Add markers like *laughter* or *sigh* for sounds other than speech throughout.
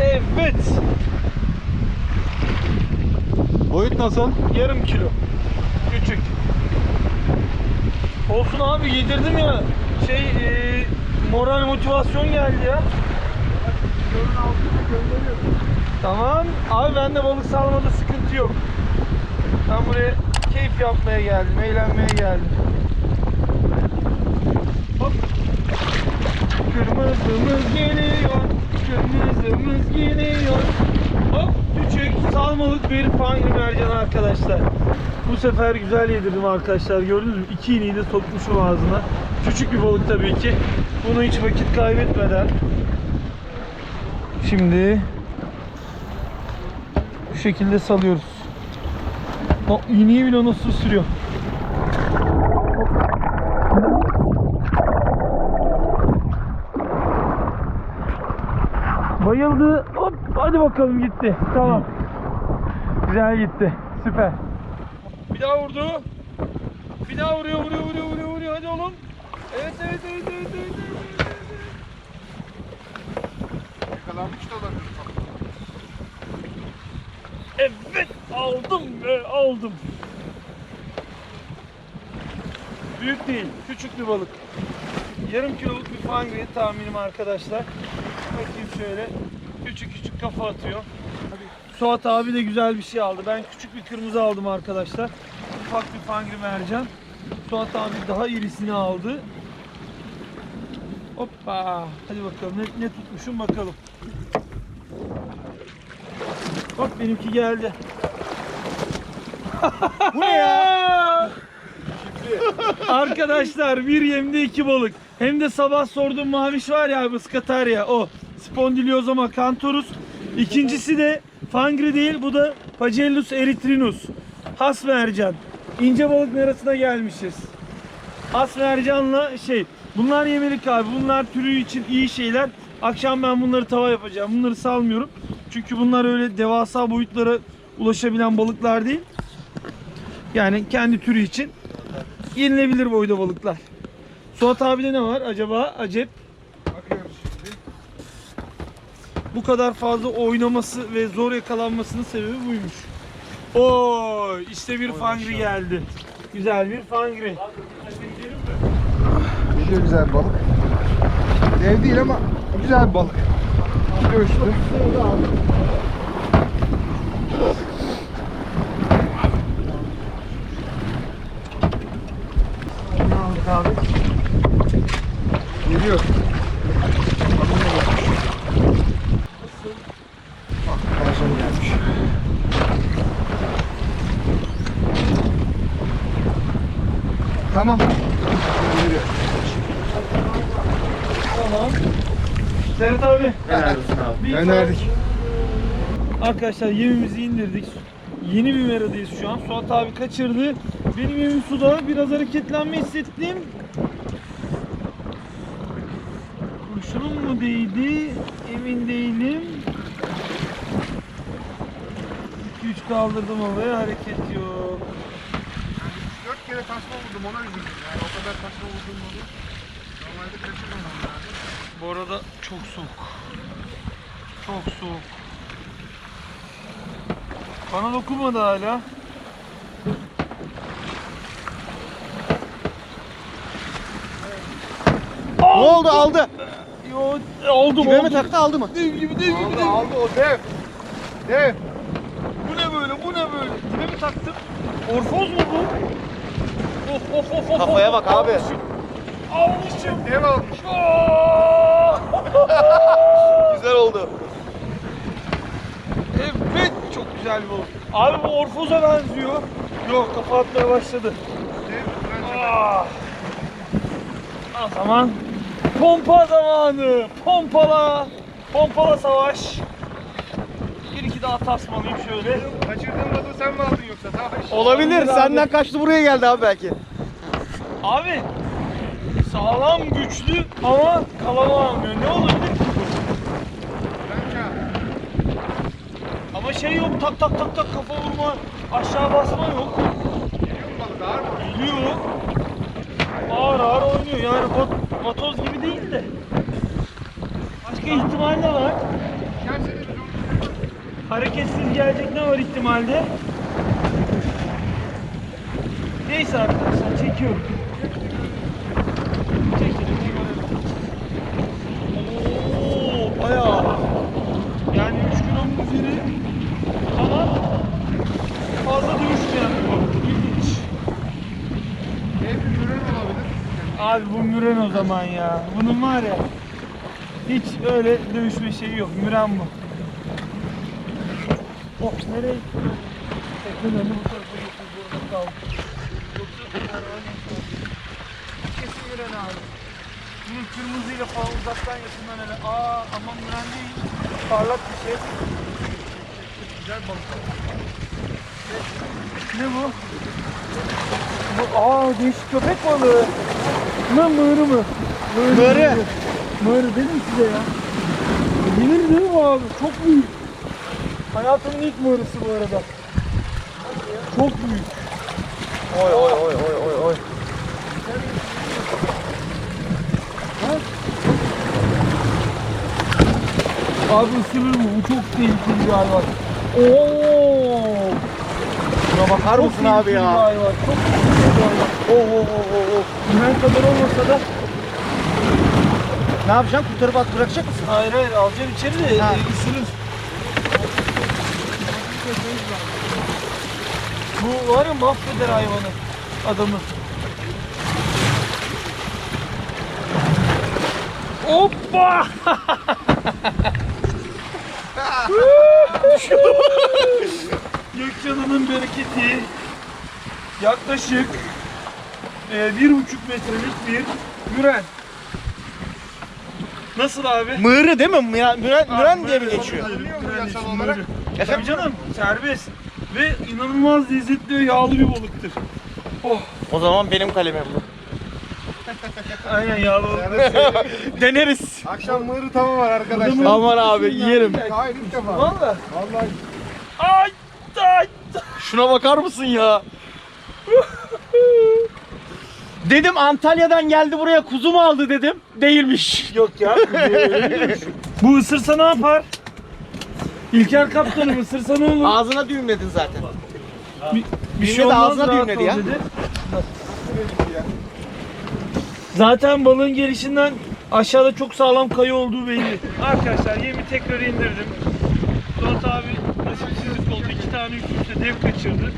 Evet. Boyut nasıl? Yarım kilo. Küçük. Olsun abi yedirdim ya. Şey e, moral motivasyon geldi ya. Tamam. Abi bende balık salmada sıkıntı yok. Ben buraya keyif yapmaya geldim, eğlenmeye geldim. Hop. Kırmızımız geliyor, kırmızımız geliyor. Hop küçük salmalık bir fangri mercan arkadaşlar. Bu sefer güzel yedirdim arkadaşlar. Gördünüz mü? İki iğneyi de sokmuşum ağzına. Küçük bir balık tabii ki. Bunu hiç vakit kaybetmeden şimdi bu şekilde salıyoruz. O iğneyi bile nasıl sürüyor. Bayıldı. Hop hadi bakalım gitti. Tamam. Güzel gitti. Süper. Bir daha vurdu. Bir daha vuruyor, vuruyor, vuruyor, vuruyor, vuruyor. Hadi oğlum. Evet, evet, evet, evet, evet. evet, evet. Yakalanmış da olabilir. Evet, aldım ve aldım. Büyük değil, küçük bir balık. Yarım kiloluk bir fangri tahminim arkadaşlar. Bakayım şöyle. Kafa atıyor. Suat abi de güzel bir şey aldı. Ben küçük bir kırmızı aldım arkadaşlar. Ufak bir fangri mercan. Suat abi daha irisini aldı. Hoppa. Hadi bakalım ne, ne tutmuşum bakalım. Bak benimki geldi. Bu ne ya? *laughs* Arkadaşlar bir yemde iki balık. Hem de sabah sorduğum maviş var ya ıskatarya o. Spondyliozoma canthorus. İkincisi de fangri değil bu da Pagellus erythrinus. Has mercan. İnce balık arasına gelmişiz. Has mercanla şey bunlar yemelik abi. Bunlar türü için iyi şeyler. Akşam ben bunları tava yapacağım. Bunları salmıyorum. Çünkü bunlar öyle devasa boyutlara ulaşabilen balıklar değil. Yani kendi türü için yenilebilir boyda balıklar. Suat abide ne var acaba? Acep. Bakıyoruz şimdi. Bu kadar fazla oynaması ve zor yakalanmasının sebebi buymuş. Oo, işte bir fangri geldi. Güzel bir fangri. Geliyor güzel bir balık. Dev değil ama güzel bir balık. Kilo üstü. Ne aldık abi? Geliyor. Bak, Karşıma gelmiş. Tamam. Geliyor. Tamam. Serhat abi. Helal Bir Gönderdik. Arkadaşlar yemimizi indirdik. Yeni bir meradayız şu an. Suat abi kaçırdı. Benim yemim suda. Biraz hareketlenme hissettim. Kurşunun mu değdi? Emin değilim. 2-3 kaldırdım havaya hareket yok. Dört kere tasma vurdum ona üzüldüm. Yani o kadar tasma vurdum onu. Normalde kaçırmam lazım. Bu arada çok soğuk. Çok soğuk. Bana dokunmadı hala. Ne oldu aldı? Yo, oldu Dibe oldu. mi taktı aldı mı? Dev gibi dev gibi Aldı dev. aldı o dev. Dev. Bu ne böyle bu ne böyle? Dibe mi taktım? Orfoz mu bu? Of of of of. Kafaya bak abi. Almışım. Almışım. Dev almış. Aa! *laughs* Güzel oldu. Çok güzel balık. Abi bu orfoza benziyor. Yok kafa atmaya başladı. Ah. O zaman pompa zamanı. Pompala. Pompala savaş. Bir iki daha tasmalıyım şöyle. Kaçırdığın balığı sen mi aldın yoksa? Olabilir. Olabilir abi. Senden kaçtı buraya geldi abi belki. Abi sağlam güçlü ama kalama almıyor. Ne olabilir ki bu? Bence. Ama şey yok tak tak tak tak kafa vurma aşağı basma yok. Geliyor mu balık ağır mı? Geliyor. Ağır ağır oynuyor yani bot, vatoz gibi değil de. Başka ihtimal de var. Hareketsiz gelecek ne var ihtimalde? Neyse arkadaşlar çekiyorum. Çekelim. Oo, bayağı. Yani 3 kilonun üzeri ama fazla dövüşmeyen bir balık. İlginç. Hep bir ürün olabilir. Abi bu müren o zaman ya. Bunun var ya hiç öyle dövüşme şeyi yok. Müren bu. Oh nereye gitti? Önü bu tarafa götürdü. Orada kaldı. Yoksa yok. Kesin müren abi. Bunun kırmızıyla falan uzaktan yakından hele. Aa ama müren değil. Parlak bir şey. Güzel balık. Ne bu? Bu, aa değişik köpek balığı. Ne mığırı mı? Mığırı. Mığırı dedim size ya. Yenir değil mi abi? Çok büyük. Hayatımın ilk mığırısı bu arada. Çok büyük. Oy oy oy oy oy oy. Abi ısırır mı? Bu çok tehlikeli bir hayvan. Oo! Şuna bakar mısın abi ya? hayvan. Çok Oh oh oh oh oh. Güven kadar olmasa da Ne yapacaksın? Kurtarıp at bırakacak mısın? Hayır hayır alacağım içeri de Ha. e, ısırır. Bu var ya mahveder hayvanı. Adamı. Hoppa! *laughs* Gökçen'in bereketi yaklaşık e, bir buçuk metrelik bir müren. Nasıl abi? Mığırı değil mi? Müren, müren, müren diye mi geçiyor? Yasal olarak? Efendim? Tabii canım serbest ve inanılmaz lezzetli ve yağlı bir balıktır. Oh O zaman benim kalemim bu. *laughs* aynen yağlı balık. *laughs* Deneriz. Akşam mığırı tava var arkadaşlar. Aman abi yerim. Hayır ilk defa. Valla. Vallahi Ay ay. Şuna bakar mısın ya? Dedim Antalya'dan geldi buraya kuzu mu aldı dedim. Değilmiş. Yok ya. Bu ısırsa ne yapar? İlker kaptanım ısırsa ne olur? Ağzına düğümledin zaten. Bir, bir şey de ağzına düğümledi ya. dedi. Zaten balığın gelişinden aşağıda çok sağlam kayı olduğu belli. Arkadaşlar yemi tekrar indirdim. Suat abi nasipsizlik oldu. iki tane üst üste dev kaçırdı.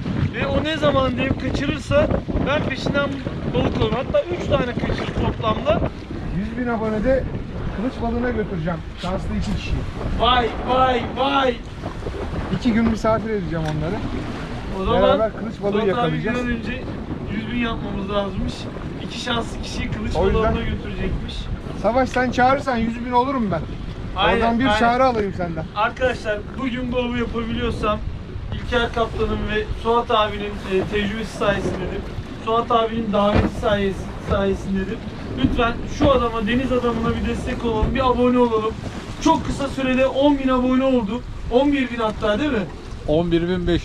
Ne zaman dev kaçırırsa ben peşinden balık olurum. Hatta üç tane kaçırdı toplamda. 100 bin abonede kılıç balığına götüreceğim. Şanslı iki kişiyi. Vay vay vay. İki gün misafir edeceğim onları. O zaman Beraber kılıç balığı Suat abi yakalayacağız. bir an önce 100 bin yapmamız lazımmış. İki şanslı kişiyi kılıç O yüzden- balığına götürecekmiş. Savaş sen çağırırsan 100 bin olurum ben. Aynen, Oradan bir aynen. çağrı alayım senden. Arkadaşlar bugün bu avı yapabiliyorsam İlker Kaptan'ın ve Suat abinin e, tecrübesi sayesindedir. Suat abinin daveti sayesi, sayesindedir. Lütfen şu adama, deniz adamına bir destek olalım, bir abone olalım. Çok kısa sürede 10.000 abone olduk. 11.000 hatta değil mi? 11.500.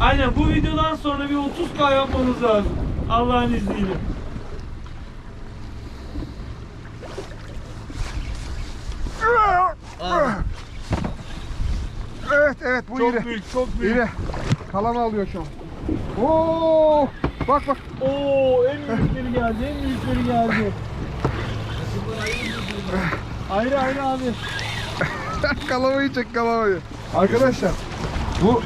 Aynen bu videodan sonra bir 30k yapmamız lazım. Allah'ın izniyle. Evet evet bu Çok iri. büyük, çok büyük. İri. Kalama alıyor şu an. Oo! Bak bak. Oo, en büyükleri geldi, en büyükleri geldi. Ayrı ayrı abi. *laughs* kalamayı çek kalamayı. Arkadaşlar bu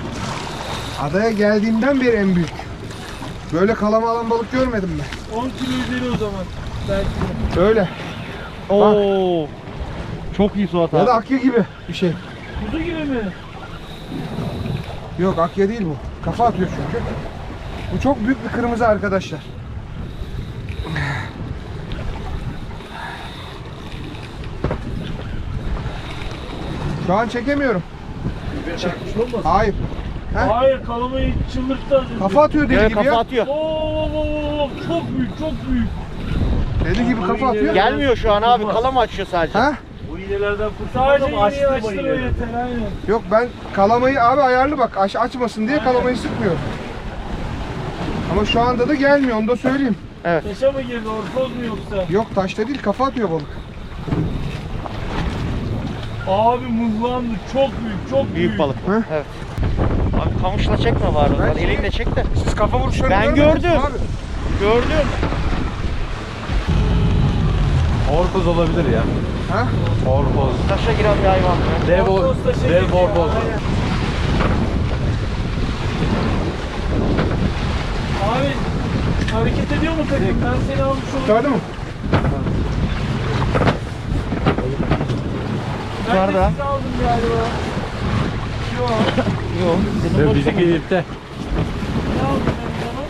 adaya geldiğimden beri en büyük. Böyle kalama alan balık görmedim ben. 10 kilo üzeri o zaman. Belki. Öyle. Oo. Çok iyi Suat Ya da akya gibi bir şey. Kuzu gibi mi? Yok akya değil bu. Kafa atıyor çünkü. Bu çok büyük bir kırmızı arkadaşlar. Şu an çekemiyorum. Hayır. He? Hayır kalamayı çıldırttı. Kafa atıyor deli gibi kafa ya. atıyor. Oo, çok büyük çok büyük. Deli gibi kafa atıyor. Gelmiyor şu an abi. Kalama açıyor sadece. Ha? Bu iğnelerden kurtulmadım Sadece açtı açtı o yeter aynen. Yok ben kalamayı abi ayarlı bak aç, açmasın diye kalamayı sıkmıyorum. Ama şu anda da gelmiyor onu da söyleyeyim. Taşa mı girdi ortoz mu yoksa? Yok taşta değil kafa atıyor balık. Abi muzlandı. Çok büyük, çok büyük. Büyük balık. Hı? Evet. Abi kamışla çekme bari. Ben şey- Elinle çek de. Siz kafa vuruşlarını Ben görmediniz mi gördüm. Abi. Gördüm. Orkoz olabilir ya. Ha? Orkoz. Taşa giren bir hayvan. be. Dev, taşa dev aynen. Abi hareket ediyor mu takım? Ben seni almış olurum. Gördün mü? Ben de Yukarıda. sizi aldım galiba. Yok. *laughs* Yok. Ve bizimki dipte. Ne aldın ben sana?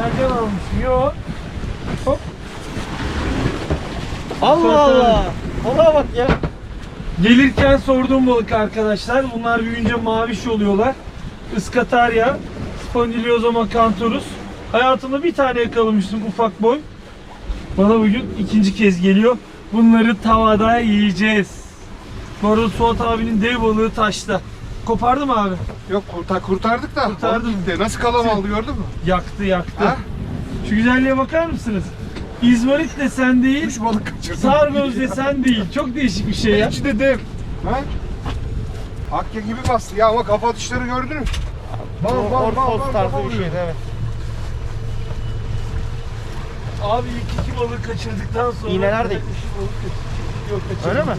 Nereden almışım? Yok. Allah Allah. Ona bak ya. Gelirken sorduğum balık arkadaşlar. Bunlar büyüyünce maviş oluyorlar. Iskatarya, Spondyliozoa canthorus. Hayatımda bir tane yakalamıştım ufak boy. Bana bugün ikinci kez geliyor. Bunları tavada yiyeceğiz. Bu arada Suat abinin dev balığı taşta. Kopardı mı abi? Yok kurtar, kurtardık da. Gitti. Nasıl kalam aldı gördün mü? Yaktı yaktı. Ha? Şu güzelliğe bakar mısınız? İzmarit desen değil, Üç balık kaçırdım. sargöz desen değil. Çok değişik bir şey ya. İçi de dev. Ha? Akya gibi bastı ya ama kafa atışları gördün mü? Bal bal bal bal tarzı bir şeydi evet. Abi ilk iki balığı kaçırdıktan sonra... İğneler de balık kaçırdık. Yok. Öyle mi?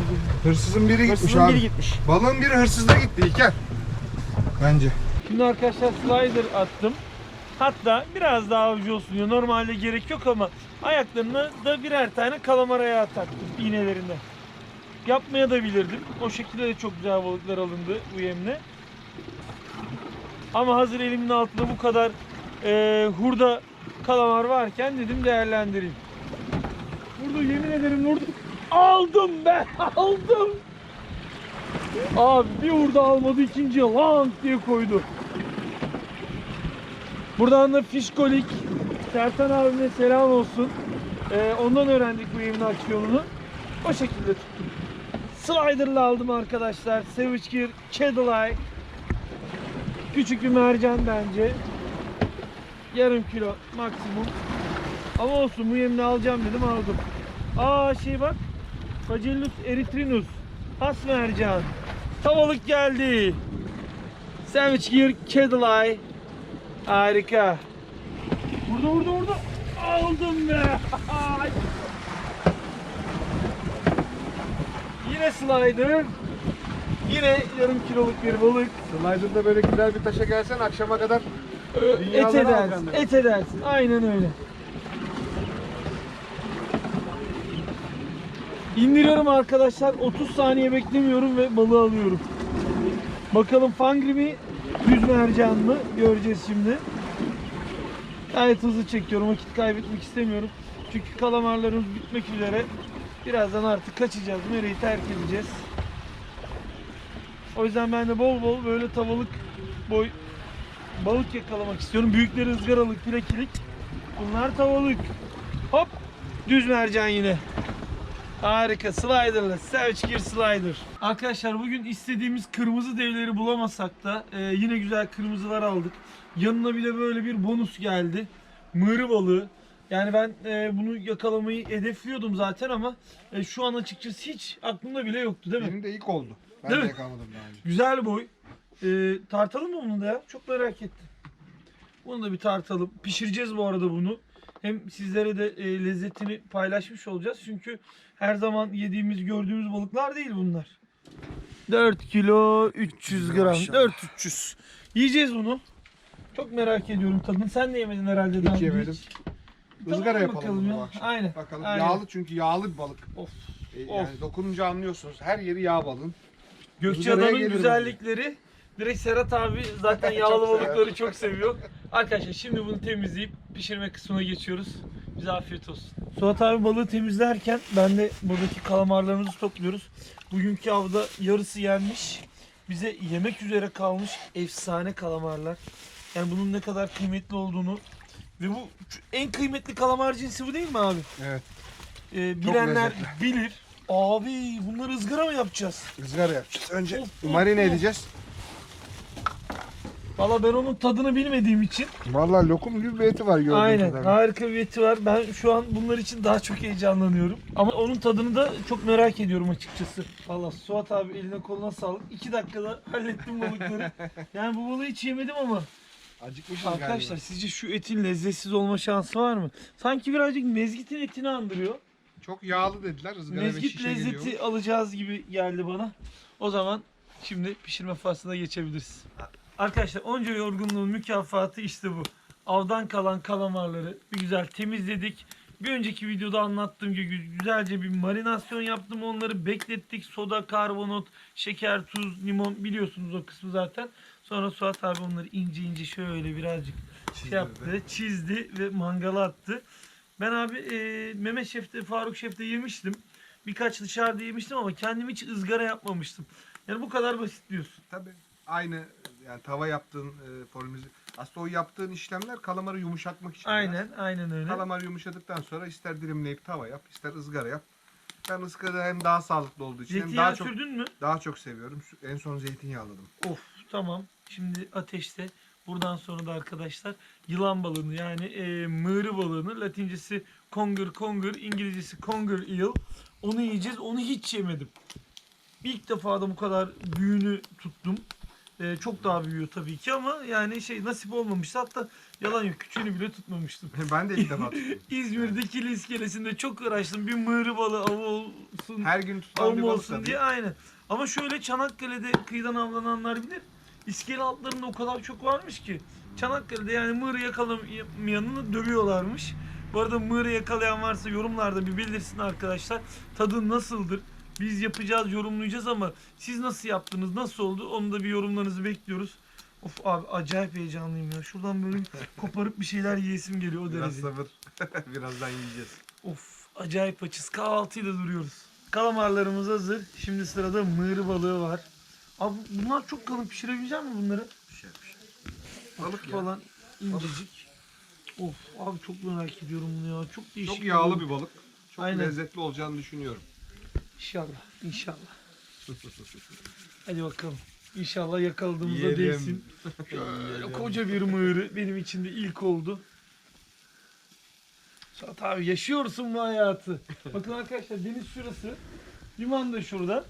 Hırsızın biri gitmiş Hırsızın abi. biri gitmiş. Balığın biri hırsızda gitti İlker. Bence. Şimdi arkadaşlar slider attım. Hatta biraz daha avcı olsun diyor. Normalde gerek yok ama ayaklarına da birer tane kalamar ayağı taktım iğnelerinde. Yapmaya da bilirdim. O şekilde de çok güzel balıklar alındı bu yemle. Ama hazır elimin altında bu kadar eee, hurda kalamar varken dedim değerlendireyim. Burada yemin ederim vurdum. Aldım be aldım. Abi bir hurda almadı ikinciye lang diye koydu. Buradan da fişkolik Sertan abime selam olsun. Ee, ondan öğrendik bu yemin aksiyonunu. O şekilde tuttum. Slider'la aldım arkadaşlar. Savage Gear Eye. Küçük bir mercan bence. Yarım kilo maksimum. Ama olsun bu yemini alacağım dedim aldım. Aa şey bak. Pagellus erythrinus. Has mercan. Tavalık geldi. Savage Gear Eye. Harika. Burada burada burada. Aldım be. *laughs* Yine slider. Yine yarım kiloluk bir balık. Slider'da böyle güzel bir taşa gelsen akşama kadar Et edersin. Et edersin. Aynen öyle. İndiriyorum arkadaşlar. 30 saniye beklemiyorum ve balığı alıyorum. Bakalım fangri mi düz mercan mı göreceğiz şimdi. Gayet hızlı çekiyorum. Vakit kaybetmek istemiyorum. Çünkü kalamarlarımız bitmek üzere. Birazdan artık kaçacağız. Nereyi terk edeceğiz. O yüzden ben de bol bol böyle tavalık boy balık yakalamak istiyorum. Büyükleri ızgaralık, plakilik. Bunlar tavalık. Hop. Düz mercan yine. Harika. Slider'la. Savage Gear Slider. Arkadaşlar bugün istediğimiz kırmızı devleri bulamasak da e, yine güzel kırmızılar aldık. Yanına bir de böyle bir bonus geldi. Mığrı balığı. Yani ben e, bunu yakalamayı hedefliyordum zaten ama e, şu an açıkçası hiç aklımda bile yoktu değil mi? benim de ilk oldu. Ben Değil de mi? yakalamadım daha önce. Güzel boy. Ee, tartalım mı bunu da ya? Çok merak ettim. Bunu da bir tartalım. Pişireceğiz bu arada bunu. Hem sizlere de e, lezzetini paylaşmış olacağız. Çünkü her zaman yediğimiz, gördüğümüz balıklar değil bunlar. 4 kilo 300 gram. Maşallah. 4 300. Yiyeceğiz bunu. Çok merak ediyorum tadını. Sen de yemedin herhalde daha önce yemedim. Tamam Izgara yapalım bakalım ya. akşam. Aynen. Bakalım Aynen. yağlı çünkü yağlı bir balık. Of. E, yani dokununca anlıyorsunuz. Her yeri yağ balığın. Izgaraya Gökçeada'nın gelirim. güzellikleri. Direkt Serhat abi zaten *laughs* yağlı balıkları çok seviyor. Arkadaşlar şimdi bunu temizleyip pişirme kısmına geçiyoruz. Bize afiyet olsun. Suat abi balığı temizlerken ben de buradaki kalamarlarımızı topluyoruz. Bugünkü avda yarısı yenmiş. Bize yemek üzere kalmış efsane kalamarlar. Yani bunun ne kadar kıymetli olduğunu ve bu en kıymetli kalamar cinsi bu değil mi abi? Evet. Ee, bilenler lezzetli. bilir. Abi bunları ızgara mı yapacağız? Izgara yapacağız. Önce Of, of, marine of. edeceğiz. Valla ben onun tadını bilmediğim için Vallahi lokum gibi bir eti var gördüğüm Aynen kadarıyla. harika bir eti var. Ben şu an bunlar için daha çok heyecanlanıyorum. Ama onun tadını da çok merak ediyorum açıkçası. Valla Suat abi eline koluna sağlık. 2 dakikada hallettim balıkları. *laughs* yani bu balığı hiç yemedim ama. Acıkmışız Arkadaşlar galiba. sizce şu etin lezzetsiz olma şansı var mı? Sanki birazcık mezgitin etini andırıyor. Çok yağlı dediler. ızgara ve Mezgit şişe lezzeti geliyor. alacağız gibi geldi bana. O zaman şimdi pişirme faslına geçebiliriz. Arkadaşlar onca yorgunluğun mükafatı işte bu. Avdan kalan kalamarları bir güzel temizledik. Bir önceki videoda anlattığım gibi güzelce bir marinasyon yaptım. Onları beklettik. Soda, karbonat, şeker, tuz, limon biliyorsunuz o kısmı zaten. Sonra Suat abi onları ince ince şöyle birazcık şey yaptı, çizdi ve mangala attı. Ben abi e, Mehmet Şef'te, Faruk Şef'te yemiştim. Birkaç dışarıda yemiştim ama kendim hiç ızgara yapmamıştım. Yani bu kadar basit diyorsun. Tabii. Aynı yani tava yaptığın e, formülü. Aslında o yaptığın işlemler kalamarı yumuşatmak için. Aynen, aynen öyle. Kalamar yumuşadıktan sonra ister dilimleyip tava yap, ister ızgara yap. Ben ızgara hem daha sağlıklı olduğu için hem daha çok sürdün mü? daha çok seviyorum. En son zeytinyağladım. Of tamam. Şimdi ateşte buradan sonra da arkadaşlar yılan balığını yani e, mığrı balığını latincesi conger conger İngilizcesi conger eel onu yiyeceğiz. Onu hiç yemedim. İlk defa da bu kadar büyüğünü tuttum. E, çok daha büyüyor tabii ki ama yani şey nasip olmamıştı. Hatta yalan yok küçüğünü bile tutmamıştım. *laughs* ben de ilk defa tuttum. *laughs* İzmir'de Kili iskelesinde çok uğraştım. Bir mığrı balığı avı olsun. Her gün tutan bir Avım balık olsun tabii. diye aynen. Ama şöyle Çanakkale'de kıyıdan avlananlar bilir. İskele altlarında o kadar çok varmış ki. Çanakkale'de yani mığırı yakalamayanını dövüyorlarmış. Bu arada mığırı yakalayan varsa yorumlarda bir bildirsin arkadaşlar. Tadı nasıldır? Biz yapacağız, yorumlayacağız ama siz nasıl yaptınız, nasıl oldu? Onu da bir yorumlarınızı bekliyoruz. Of abi acayip heyecanlıyım ya. Şuradan böyle *laughs* koparıp bir şeyler yiyesim geliyor o Biraz derece. sabır. *laughs* Birazdan yiyeceğiz. Of acayip açız. Kahvaltıyla duruyoruz. Kalamarlarımız hazır. Şimdi sırada mığrı balığı var. Abi bunlar çok kalın pişirebilecek mi bunları? Pişer pişer. Balık ya. Falan incecik. Of abi çok merak ediyorum bunu ya. Çok değişik. Çok yağlı balık. bir balık. Çok Aynen. lezzetli olacağını düşünüyorum. İnşallah. İnşallah. *laughs* Hadi bakalım. İnşallah yakaladığımızda Yiyelim. değsin. *laughs* Şöyle koca bir mığırı benim için de ilk oldu. Suat abi yaşıyorsun bu hayatı. *laughs* Bakın arkadaşlar deniz şurası. Liman da şurada.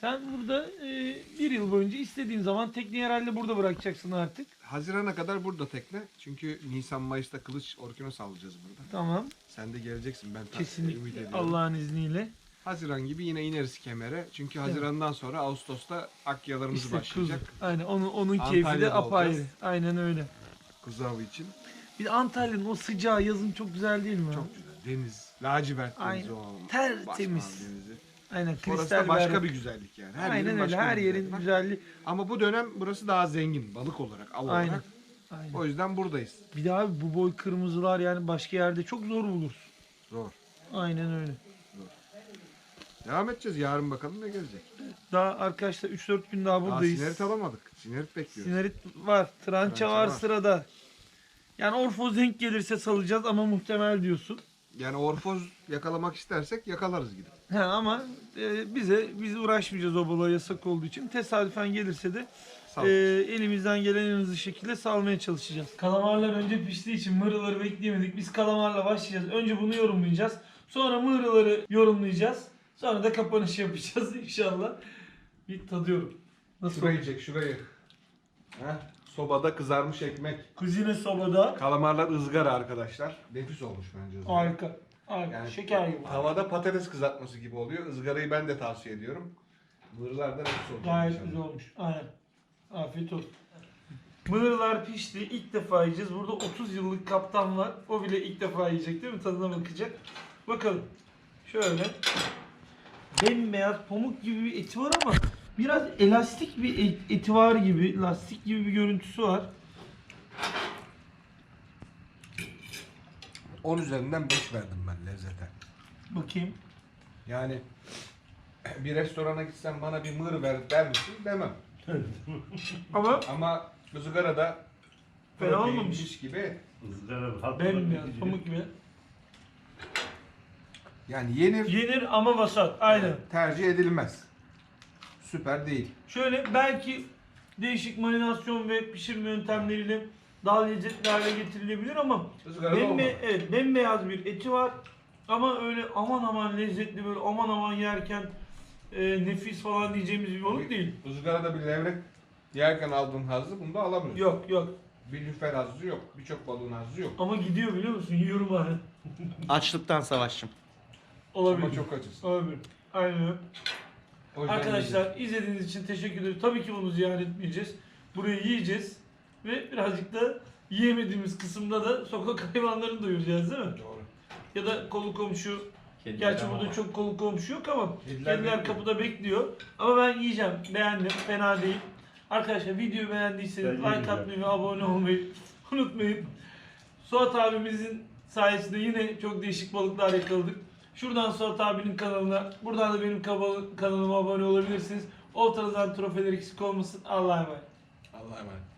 Sen burada e, bir yıl boyunca istediğin zaman tekneyi herhalde burada bırakacaksın artık. Hazirana kadar burada tekne. Çünkü Nisan Mayıs'ta kılıç orkinos alacağız burada. Tamam. Sen de geleceksin ben Kesinlikle. Allah'ın izniyle. Haziran gibi yine ineriz kemere. Çünkü Haziran'dan sonra Ağustos'ta akyalarımız İşte başlayacak. kuzu. Aynen onun, onun keyfi de Antalya'da apayrı. olacağız. Aynen öyle. Kuzu avı için. Bir de Antalya'nın o sıcağı yazın çok güzel değil mi? Çok güzel. Deniz. Lacivert denizi Aynen. o. Tertemiz. Denizi. Aynen Orası kristal da başka berrak. bir güzellik yani. Her Aynen öyle. başka Her bir yerin güzelliği var. güzelliği. Ama bu dönem burası daha zengin balık olarak, av Aynen. olarak. Aynen. O yüzden buradayız. Bir de abi bu boy kırmızılar yani başka yerde çok zor bulursun. Zor. Aynen öyle. Devam edeceğiz. Yarın bakalım ne gelecek. Daha arkadaşlar 3-4 gün daha Daha buradayız. sinerit alamadık. Sinerit bekliyoruz. Sinerit var. Trança, Trança var, var. sırada. Yani orfoz denk gelirse salacağız ama muhtemel diyorsun. Yani orfoz yakalamak istersek yakalarız gidip. He ama e, bize biz uğraşmayacağız o balığa yasak olduğu için. Tesadüfen gelirse de e, elimizden gelen en hızlı şekilde salmaya çalışacağız. Kalamarlar önce piştiği için mığrıları bekleyemedik. Biz kalamarla başlayacağız. Önce bunu yorumlayacağız. Sonra mığrıları yorumlayacağız. Sonra da kapanış yapacağız *laughs* inşallah. Bir tadıyorum. Nasıl? Şurayı çek şurayı. Heh. Sobada kızarmış ekmek. Kuzine sobada. Kalamarlar ızgara arkadaşlar. Nefis olmuş bence ızgara. Harika. Harika. Yani Şeker gibi. Havada patates kızartması gibi oluyor. Izgarayı ben de tavsiye ediyorum. Mırlar da nefis olacak. Gayet inşallah. güzel olmuş. Aynen. Afiyet olsun. Mığırlar pişti. İlk defa yiyeceğiz. Burada 30 yıllık kaptan var. O bile ilk defa yiyecek değil mi? Tadına bakacak. Bakalım. Şöyle. Bembeyaz pamuk gibi bir eti var ama biraz elastik bir et- eti var gibi. Lastik gibi bir görüntüsü var. 10 üzerinden 5 verdim ben lezzete. Bakayım. Yani bir restorana gitsem bana bir mığır ver der misin demem. Ama Ama ızgarada Fena olmamış. gibi. bembeyaz pamuk gibi. Yani yenir, Yenir ama vasat. Aynen. tercih edilmez. Süper değil. Şöyle belki değişik marinasyon ve pişirme yöntemleriyle daha lezzetli hale getirilebilir ama Izgarada bembe, olmaz. evet, bembeyaz bir eti var ama öyle aman aman lezzetli böyle aman aman yerken e, nefis falan diyeceğimiz bir balık değil. Izgarada bir levrek yerken aldığın hazzı bunda alamıyorsun. Yok yok Bir lüfer hazzı yok. Birçok balığın hazzı yok. ama gidiyor biliyor musun yiyorum hani. Açlıktan savaşçım. Olabilir. Ama çok acısın. Olabilir. Aynen öyle. O yüzden Arkadaşlar izlediğiniz için teşekkür ederim. Tabii ki bunu ziyaret etmeyeceğiz. Burayı yiyeceğiz. Ve birazcık da yiyemediğimiz kısımda da sokak *laughs* hayvanlarını doyuracağız değil mi? Doğru. Ya da kolu komşu. Kediler Gerçi ama burada çok kolu komşu yok ama Kediler kediler bekliyor. kapıda bekliyor. Ama ben yiyeceğim. Beğendim. Fena değil. Arkadaşlar videoyu beğendiyseniz Ben like atmayı ve abone olmayı *laughs* unutmayın. Suat abimizin sayesinde yine çok değişik balıklar yakaladık. Şuradan Suat abinin kanalına, buradan da benim kanalıma abone olabilirsiniz. Oltanızdan trofeler eksik olmasın. Allah'a emanet. Allah'a emanet.